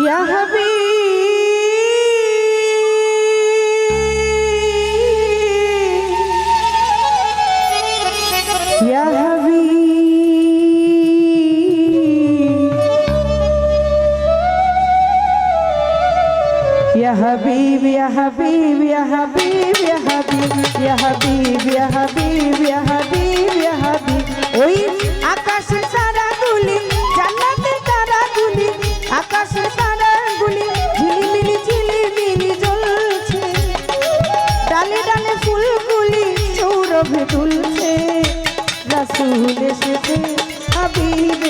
ইয়া হাবি ইয়া হাবি يا حبيب يا حبيب يا حبيب يا حبيب يا حبيب يا حبيب يا حبيب يا حبيب ওই আকাশ baby.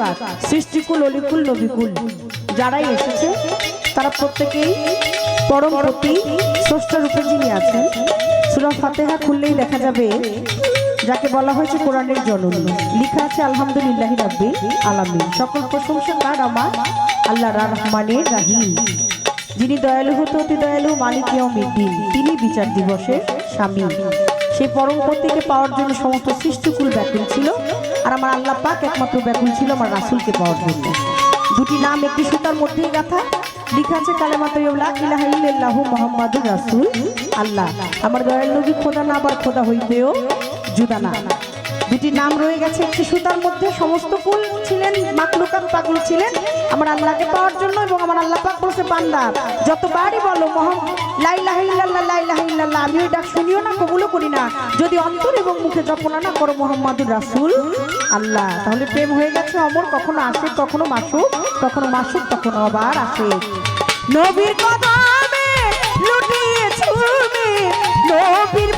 মাকলুকাত সৃষ্টিকুল অলিকুল নবিকুল। যারাই এসেছে, তারা প্রত্যেকেই পরম প্রতি স্রষ্টা রূপে যিনি আছেন, সুরা ফাতেহা খুললেই দেখা যাবে যাকে বলা হয়েছে কোরআনের জননী। লেখা আছে, আলহামদুলিল্লাহ রাব্বি আলামিন। সকল প্রশংসা তার আমার? আল্লাহ রহমানের রাহিম। যিনি দয়ালু হতে অতি দয়ালু মালিক দিন তিনি বিচার দিবসের স্বামী। সেই পরম পতিকে পাওয়ার জন্য সমস্ত সৃষ্টিকুল ব্যাকুল ছিল। আর আমার আল্লাহ পাক একমাত্র ব্যাকুল ছিল আমার রাসুলকে পাওয়ার জন্য। দুটি নাম, একটি সুতার মধ্যেই গাথা। লিখা আছে কালেমাত ইলাহা রাসুল মুহাম্মাদুর রাসূল আল্লাহ। আমার দয়াল নবী, খোদা না আবার খোদা হইতেও জুদা না। দুটি নাম রয়ে গেছে একটি সুতার মধ্যে। সমস্ত ফুল ছিলেন মাকলুকাত পাগল ছিলেন। আমার আল্লাহকে পাওয়ার জন্য এবং আমার আল্লাহ পাক বলছে বান্দা। যতবারই বলো মহম লাইলাহা ইল্লাল্লাহ লাইলাহা ইল্লাল্লাহ আমি ওই ডাক শুনিও না, কবুলও করি না। যদি অন্তর এবং মুখে জপনা না করো মোহাম্মদুর রাসুল, আল্লাহ। তাহলে প্রেম হয়ে গেছে, অমর কখনো আসে, কখনো মাসুক কখনো মাসুক, কখনো আবার আসে। নবীর কদমে লুটিয়ে ছুমে নবীর